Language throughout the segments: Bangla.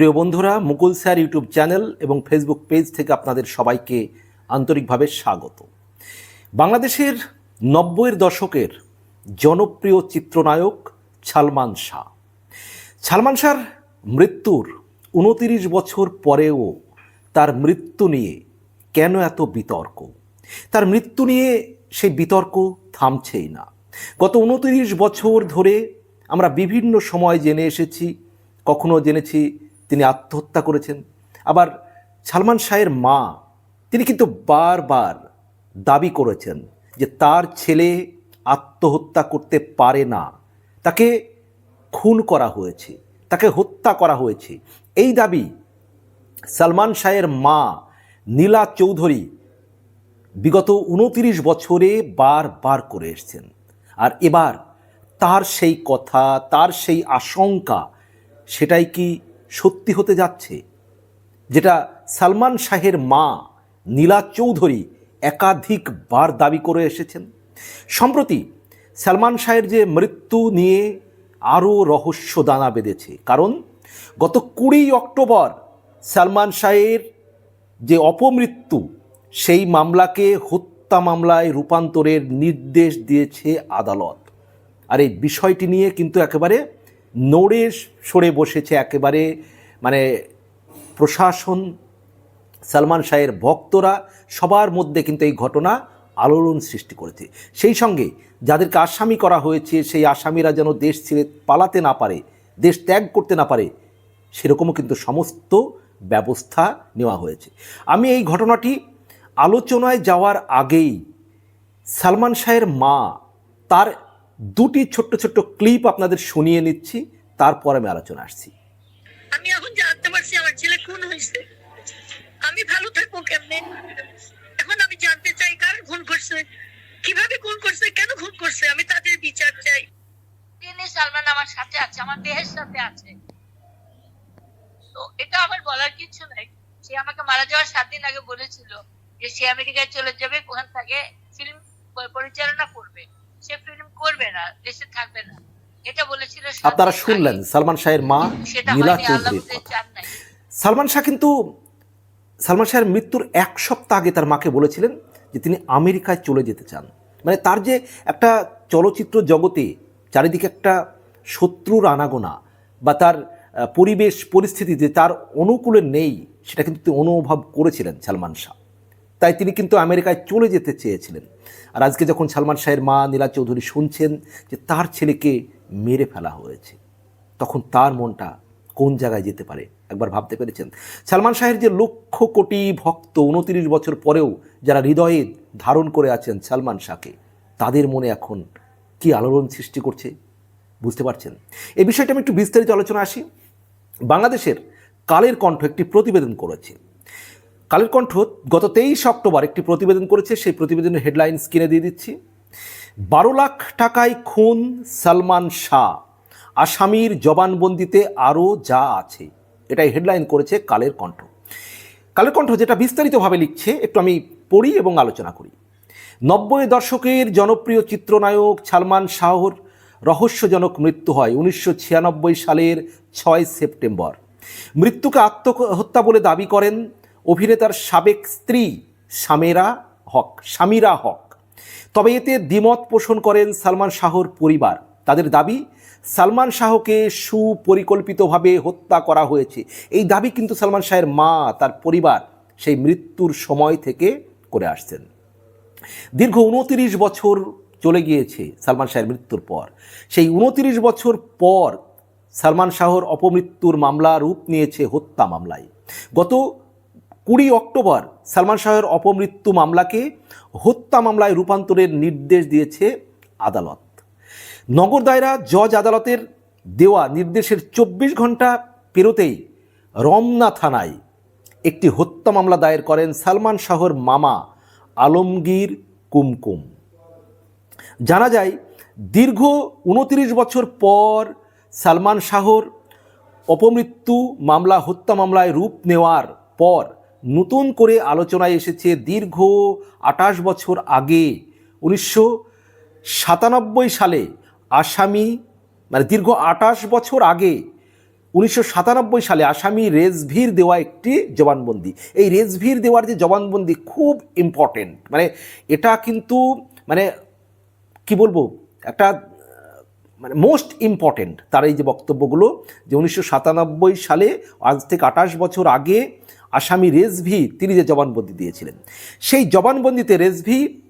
প্রিয় বন্ধুরা, মুকুল স্যার ইউটিউব চ্যানেল এবং ফেসবুক পেজ থেকে আপনাদের সবাইকে আন্তরিকভাবে স্বাগত। বাংলাদেশের নব্বইয়ের দশকের জনপ্রিয় চিত্রনায়ক সালমান শাহ। সালমান শাহর মৃত্যুর উনতিরিশ বছর পরেও তার মৃত্যু নিয়ে কেন এত বিতর্ক? তার মৃত্যু নিয়ে সেই বিতর্ক থামছেই না। গত উনতিরিশ বছর ধরে আমরা বিভিন্ন সময় জেনে এসেছি, কখনো জেনেছি তিনি আত্মহত্যা করেছেন। আবার সালমান শাহের মা, তিনি কিন্তু বারবার দাবি করেছেন যে তার ছেলে আত্মহত্যা করতে পারে না। তাকে খুন করা হয়েছে, তাকে হত্যা করা হয়েছে। এই দাবি সালমান শাহের মা নীলা চৌধুরী বিগত উনতিরিশ বছরে বারবার করে এসছেন। আর এবার তার সেই কথা, তার সেই আশঙ্কা, সেটাই কি সত্যি হতে যাচ্ছে, যেটা সালমান শাহের মা নীলা চৌধুরী একাধিকবার দাবি করে এসেছেন। সম্প্রতি সালমান শাহের যে মৃত্যু নিয়ে আরও রহস্য দানা বেঁধেছে, কারণ গত কুড়ি অক্টোবর সালমান শাহের যে অপমৃত্যু, সেই মামলাকে হত্যা মামলায় রূপান্তরের নির্দেশ দিয়েছে আদালত। আর এই বিষয়টি নিয়ে কিন্তু একেবারে নড়ে সরে বসেছে একেবারে মানে প্রশাসন, সালমান শাহের ভক্তরা সবার মধ্যে কিন্তু এই ঘটনা আলোড়ন সৃষ্টি করেছে। সেই সঙ্গে যাদেরকে আসামি করা হয়েছে, সেই আসামিরা যেন দেশ ছেড়ে পালাতে না পারে, দেশ ত্যাগ করতে না পারে, সেরকমও কিন্তু সমস্ত ব্যবস্থা নেওয়া হয়েছে। আমি এই ঘটনাটি আলোচনায় যাওয়ার আগেই সালমান শাহের মা, তার দুটি ছোট্ট ছোট্ট ক্লিপ আপনাদের শুনিয়ে নিচ্ছি তারপর আমি আলোচনা আসছি। আমি এখন জানতে পারছি আমার ছেলে খুন হয়েছে। আমি ভালো থাকব কেমনে? এখন আমি জানতে চাই কার খুন করছে কীভাবে খুন করছে কেন খুন করছে আমি তাদের বিচার চাই। তিনি সালমান আমার সাথে আছে আমার দেহের সাথে আছে। তো এটা আমার বলার কিছু নাই। সে আমাকে মারা যাওয়ার সাত দিন আগে বলেছিল যে সে আমেরিকায় চলে যাবে ওখান থেকে ফিল্ম পরিচালনা করবে। সে ফিল্ম করবে না দেশে থাকবে না। এটা বলেছিল আপনারা শুনলেন সালমান শাহের মা নীলা হয়নি চৌধুরীর কথা। সালমান শাহ কিন্তু সালমান শাহের মৃত্যুর এক সপ্তাহ আগে তার মাকে বলেছিলেন যে তিনি আমেরিকায় চলে যেতে চান। মানে তার যে একটা চলচ্চিত্র জগতে চারিদিকে একটা শত্রুর আনাগোনা বা তার পরিবেশ পরিস্থিতি যে তার অনুকূলে নেই সেটা কিন্তু তিনি অনুভব করেছিলেন সালমান শাহ। তাই তিনি কিন্তু আমেরিকায় চলে যেতে চেয়েছিলেন। আর আজকে যখন সালমান শাহের মা নীলা চৌধুরী শুনছেন যে তার ছেলেকে মেরে ফেলা হয়েছে, তখন তার মনটা কোন জায়গায় যেতে পারে? একবার ভাবতে পেরেছেন? সালমান শাহের যে লক্ষ কোটি ভক্ত উনতিরিশ বছর পরেও যারা হৃদয়ে ধারণ করে আছেন সালমান শাহকে, তাদের মনে এখন কি আলোড়ন সৃষ্টি করছে? বুঝতে পারছেন? এই বিষয়টা আমি একটু বিস্তারিত আলোচনা আসি। বাংলাদেশের কালের কণ্ঠ একটি প্রতিবেদন করেছে। কালের কণ্ঠ গত তেইশ অক্টোবর একটি প্রতিবেদন করেছে। সেই প্রতিবেদনের হেডলাইন স্ক্রিনে দিয়ে দিচ্ছি। বারো লাখ টাকায় খুন সালমান শাহ। আসামির জবানবন্দিতে আরও যা আছে, এটাই হেডলাইন করেছে কালের কণ্ঠ। কালের কণ্ঠ যেটা বিস্তারিতভাবে লিখছে, একটু আমি পড়ি এবং আলোচনা করি। নব্বই দশকের জনপ্রিয় চিত্রনায়ক সালমান শাহর রহস্যজনক মৃত্যু হয় উনিশশো ছিয়ানব্বই সালের ছয় সেপ্টেম্বর। মৃত্যুকে আত্মহত্যা বলে দাবি করেন অভিনেতার সাবেক স্ত্রী সামেরা হক, সামিরা হক। তবে এতে দ্বিমত পোষণ করেন সালমান শাহর পরিবার। তাদের দাবি, সালমান শাহকে সুপরিকল্পিতভাবে হত্যা করা হয়েছে। এই দাবি কিন্তু সালমান শাহের মা, তার পরিবার, সেই মৃত্যুর সময় থেকে করে আসছেন। দীর্ঘ উনতিরিশ বছর চলে গিয়েছে সালমান শাহের মৃত্যুর পর। সেই উনতিরিশ বছর পর সালমান শাহর অপমৃত্যুর মামলা রূপ নিয়েছে হত্যা মামলায়। গত কুড়ি অক্টোবর সালমান শাহের অপমৃত্যু মামলাকে হত্যা মামলায় রূপান্তরের নির্দেশ দিয়েছে আদালত। নগর দায়রা জজ আদালতের দেওয়া নির্দেশের চব্বিশ ঘণ্টা পেরোতেই রমনা থানায় একটি হত্যা মামলা দায়ের করেন সালমান শাহর মামা আলমগীর কুমকুম। জানা যায়, দীর্ঘ উনতিরিশ বছর পর সালমান শাহর অপমৃত্যু মামলা হত্যা মামলায় রূপ নেওয়ার পর নতুন করে আলোচনায় এসেছে দীর্ঘ আটাশ বছর আগে, উনিশশো সাতানব্বই সালে আসামি মানে দীর্ঘ আটাশ বছর আগে, উনিশশো সাতানব্বই সালে আসামি রেজভির দেওয়া একটি জবানবন্দি। এই রেজভির দেওয়ার যে জবানবন্দি খুব ইম্পর্টেন্ট মানে এটা কিন্তু মানে কি বলব, একটা মানে মোস্ট ইম্পর্টেন্ট তার এই যে বক্তব্যগুলো যে উনিশশো সাতানব্বই সালে, আজ থেকে আঠাশ বছর আগে আসামি রেজভি তিনি যে জবানবন্দি দিয়েছিলেন। সেই জবানবন্দিতে রেজভি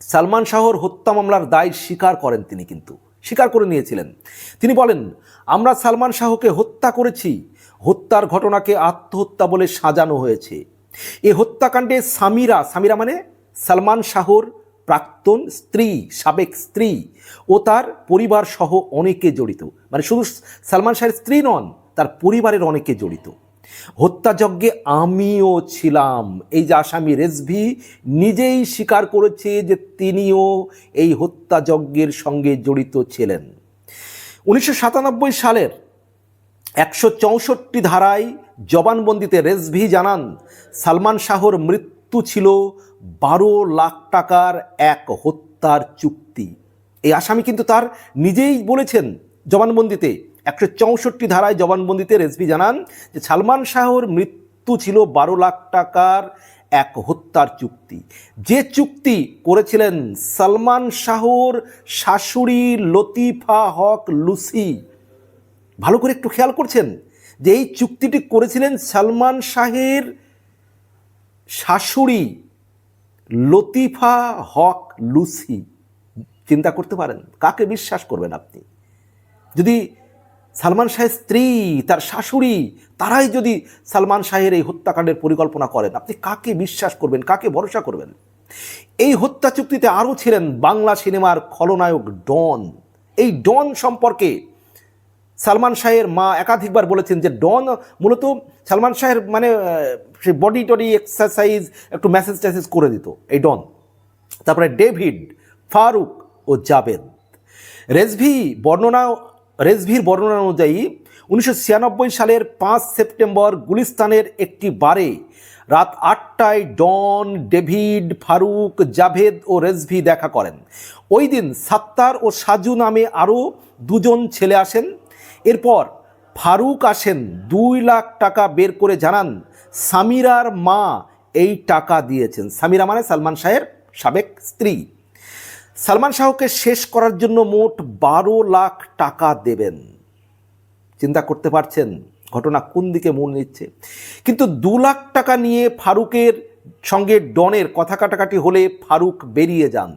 সালমান শাহর হত্যা মামলার দায় স্বীকার করেন তিনি কিন্তু, স্বীকার করে নিয়েছিলেন। তিনি বলেন, আমরা সালমান শাহকে হত্যা করেছি। হত্যার ঘটনাকে আত্মহত্যা বলে সাজানো হয়েছে। এ হত্যাকাণ্ডে সামিরা সামিরা মানে সালমান শাহর প্রাক্তন স্ত্রী, সাবেক স্ত্রী ও তার পরিবার সহ অনেকে জড়িত। মানে শুধু সালমান শাহের স্ত্রী নন, তার পরিবারের অনেকে জড়িত। হত্যাযজ্ঞে আমিও ছিলাম। এই যে আসামি রেজভি নিজেই স্বীকার করেছে যে তিনিও এই হত্যাযজ্ঞের সঙ্গে জড়িত ছিলেন। উনিশশো সাতানব্বই সালের একশো চৌষট্টি ধারায় জবানবন্দিতে রেজভি জানান, সালমান শাহর মৃত্যু ছিল বারো লাখ টাকার এক হত্যার চুক্তি। এই আসামি কিন্তু তার নিজেই বলেছেন জবানবন্দিতে একশো চৌষট্টি ধারায় জবানবন্দিতে রেজভি জানান যে সালমান শাহর মৃত্যু ছিল বারো লাখ টাকার এক হত্যার চুক্তি। যে চুক্তি করেছিলেন সালমান শাহর শাশুড়ি লতিফা হক লুসি, ভালো করে একটু খেয়াল করছেন যে এই চুক্তিটি করেছিলেন সালমান শাহের শাশুড়ি লতিফা হক লুসি। চিন্তা করতে পারেন, কাকে বিশ্বাস করবেন আপনি? যদি সালমান শাহের স্ত্রী, তার শাশুড়ি, তারাই যদি সালমান শাহের এই হত্যাকাণ্ডের পরিকল্পনা করেন, আপনি কাকে বিশ্বাস করবেন, কাকে ভরসা করবেন? এই হত্যা চুক্তিতে আরও ছিলেন বাংলা সিনেমার খলনায়ক ডন। এই ডন সম্পর্কে সালমান শাহের মা একাধিকবার বলেছেন যে ডন মূলত সালমান শাহের মানে সে বডি টডি এক্সারসাইজ একটু মেসেজ ট্যাসেজ করে দিত, এই ডন। তারপরে ডেভিড, ফারুক ও জাবেদ। রেজভি, বর্ণনা রেজভির বর্ণনা অনুযায়ী উনিশশো ছিয়ানব্বই সালের পাঁচ সেপ্টেম্বর গুলিস্তানের একটি বারে রাত আটটায় ডন, ডেভিড, ফারুক, জাভেদ ও রেজভি দেখা করেন। ওই দিন সাত্তার ও সাজু নামে আরও দুজন ছেলে আসেন। এরপর ফারুক আসেন দুই লাখ টাকা বের করে জানান, সামিরার মা এই টাকা দিয়েছেন। সামিরা মানে সালমান শাহের সাবেক স্ত্রী। সালমান শাহকে শেষ করার জন্য মোট বারো লাখ টাকা দেবেন। চিন্তা করতে পারছেন ঘটনা কোন দিকে মন নিচ্ছে? কিন্তু দু লাখ টাকা নিয়ে ফারুকের সঙ্গে ডনের কথা কাটাকাটি হলে ফারুক বেরিয়ে যান।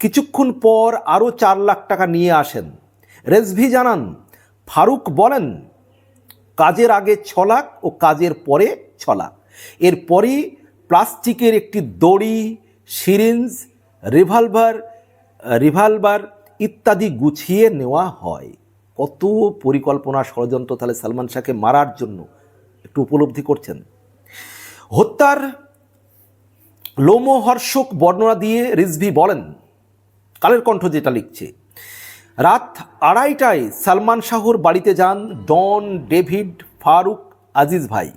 কিছুক্ষণ পর আরও চার লাখ টাকা নিয়ে আসেন। রেজভি জানান, ফারুক বলেন, কাজের আগে ছ লাখ ও কাজের পরে ছ লাখ। এরপরই প্লাস্টিকের একটি দড়ি, সিরিঞ্জ, রিভলভার রিভলভার ইত্যাদি গুছিয়ে নেওয়া হয়। কত পরিকল্পনা ষড়যন্ত্র তাহলে সালমান শাহকে মারার জন্য একটু উপলব্ধি করছেন? হত্যার লোমহর্ষক বর্ণনা দিয়ে রিজভি বলেন, কালের কণ্ঠ যেটা লিখছে, রাত আড়াইটায় সালমান শাহর বাড়িতে যান ডন ডেভিড ফারুক আজিজ ভাই।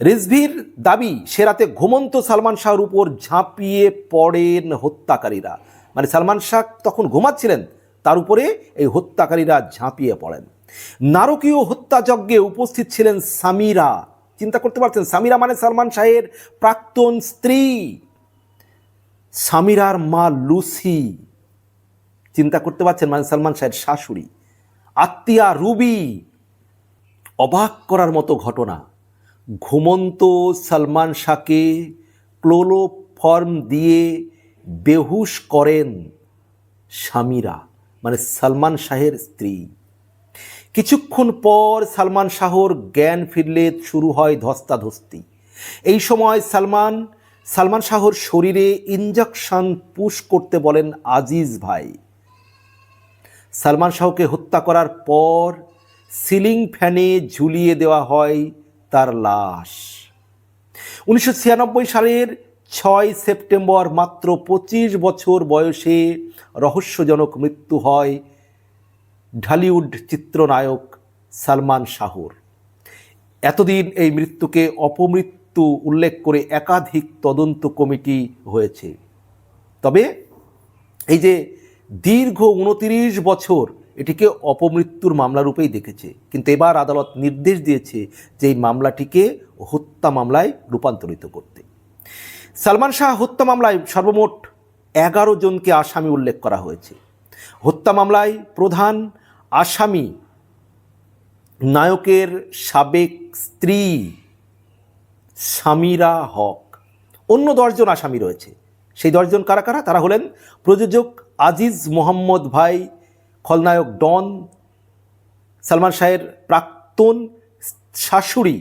রিজভির দাবি, সে রাতে ঘুমন্ত সালমান শাহর উপর ঝাঁপিয়ে পড়েন হত্যাকারীরা। মানে সালমান শাহ তখন ঘুমাচ্ছিলেন, তার উপরে এই হত্যাকারীরা ঝাঁপিয়ে পড়েন। নারকীয় হত্যাযজ্ঞে উপস্থিত ছিলেন সামিরা। চিন্তা করতে পারছেন, সামিরা মানে সালমান শাহের প্রাক্তন স্ত্রী। সামিরার মা লুসি। চিন্তা করতে পারছেন মানে সালমান শাহের শাশুড়ি। আত্মীয়া রুবি। অবাক করার মতো ঘটনা। ঘুমন্ত সালমান শাহকে ক্লোরোফর্ম দিয়ে বেহুশ করেন স্বামীরা মানে সালমান শাহের স্ত্রী। কিছুক্ষণ পর সালমান শাহর জ্ঞান ফিরলে শুরু হয় ধস্তাধস্তি। এই সময় সালমান সালমান শাহর শরীরে ইঞ্জেকশন পুশ করতে বলেন আজিজ ভাই। সালমান শাহকে হত্যা করার পর সিলিং ফ্যানে ঝুলিয়ে দেওয়া হয় তার লাশ। উনিশশো ছিয়ানব্বই সালের ছয় সেপ্টেম্বর মাত্র পঁচিশ বছর বয়সে রহস্যজনক মৃত্যু হয় ঢালিউড চিত্রনায়ক সালমান শাহর। এতদিন এই মৃত্যুকে অপমৃত্যু উল্লেখ করে একাধিক তদন্ত কমিটি হয়েছে। তবে এই যে দীর্ঘ উনতিরিশ বছর এটিকে অপমৃত্যুর মামলা রূপেই দেখেছে, কিন্তু এবার আদালত নির্দেশ দিয়েছে যে এই মামলাটিকে হত্যা মামলায় রূপান্তরিত করতে। সালমান শাহ হত্যা মামলায় সর্বমোট এগারো জনকে আসামি উল্লেখ করা হয়েছে। হত্যা মামলায় প্রধান আসামি নায়কের সাবেক স্ত্রী সামিরা হক। অন্য দশজন আসামি রয়েছে। সেই দশজন কারা কারা? তারা হলেন প্রযোজক আজিজ মোহাম্মদ ভাই, খলনায়ক ডন, সালমান শাহের প্রাক্তন শাশুড়ি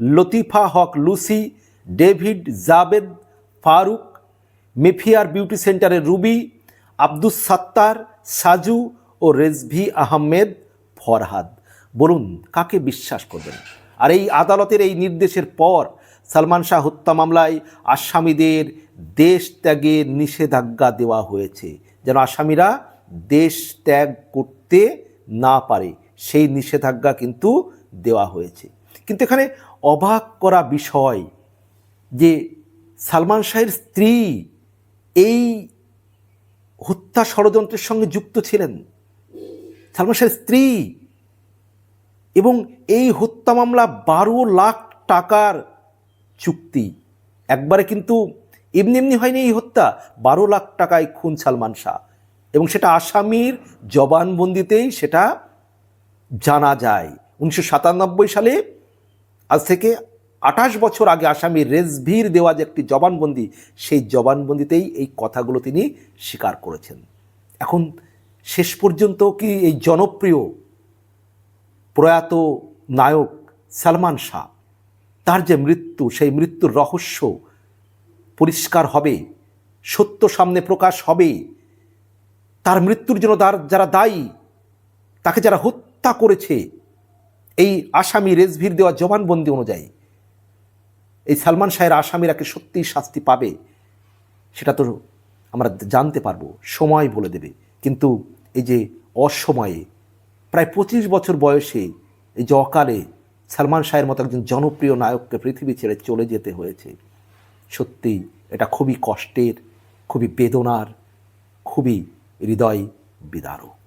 Latifa Haque Lucy, David Javed Farooq, Mayfair beauty সেন্টারের রুবি, আব্দুস সাত্তার, সাজু ও রেজভি আহমেদ ফরহাদ। বলুন, কাকে বিশ্বাস করবেন? আর এই আদালতের এই নির্দেশের পর সালমান শাহ হত্যা মামলায় আসামিদের দেশ ত্যাগের নিষেধাজ্ঞা দেওয়া হয়েছে। যেন আসামিরা দেশ ত্যাগ করতে না পারে, সেই নিষেধাজ্ঞা কিন্তু দেওয়া হয়েছে। কিন্তু এখানে অবাক করা বিষয় যে সালমান শাহের স্ত্রী এই হত্যা ষড়যন্ত্রের সঙ্গে যুক্ত ছিলেন। সালমান শাহের স্ত্রী এবং এই হত্যা মামলা বারো লাখ টাকার চুক্তি। একবারে কিন্তু এমনি এমনি হয়নি এই হত্যা। বারো লাখ টাকায় খুন সালমান শাহ। এবং সেটা আসামির জবানবন্দিতেই সেটা জানা যায়। উনিশশো সাতানব্বই সালে আজ থেকে আঠাশ বছর আগে আসামি রেজভির দেওয়া যে একটি জবানবন্দি, সেই জবানবন্দিতেই এই কথাগুলো তিনি স্বীকার করেছেন। এখন শেষ পর্যন্ত কি এই জনপ্রিয় প্রয়াত নায়ক সালমান শাহ, তার যে মৃত্যু, সেই মৃত্যুর রহস্য পরিষ্কার হবে, সত্য সামনে প্রকাশ হবে, তার মৃত্যুর জন্য তার যারা দায়ী, তাকে যারা হত্যা করেছে, এই আসামি রেজভির দেওয়া জবানবন্দি অনুযায়ী এই সালমান শাহের আসামিরা কি সত্যিই শাস্তি পাবে? সেটা তো আমরা জানতে পারব, সময় বলে দেবে। কিন্তু এই যে অসময়ে, প্রায় পঁচিশ বছর বয়সে এই যে অকালে সালমান শাহের মতো একজন জনপ্রিয় নায়ককে পৃথিবী ছেড়ে চলে যেতে হয়েছে সত্যি এটা খুবই কষ্টের, খুবই বেদনার, খুবই হৃদয় বিদারক।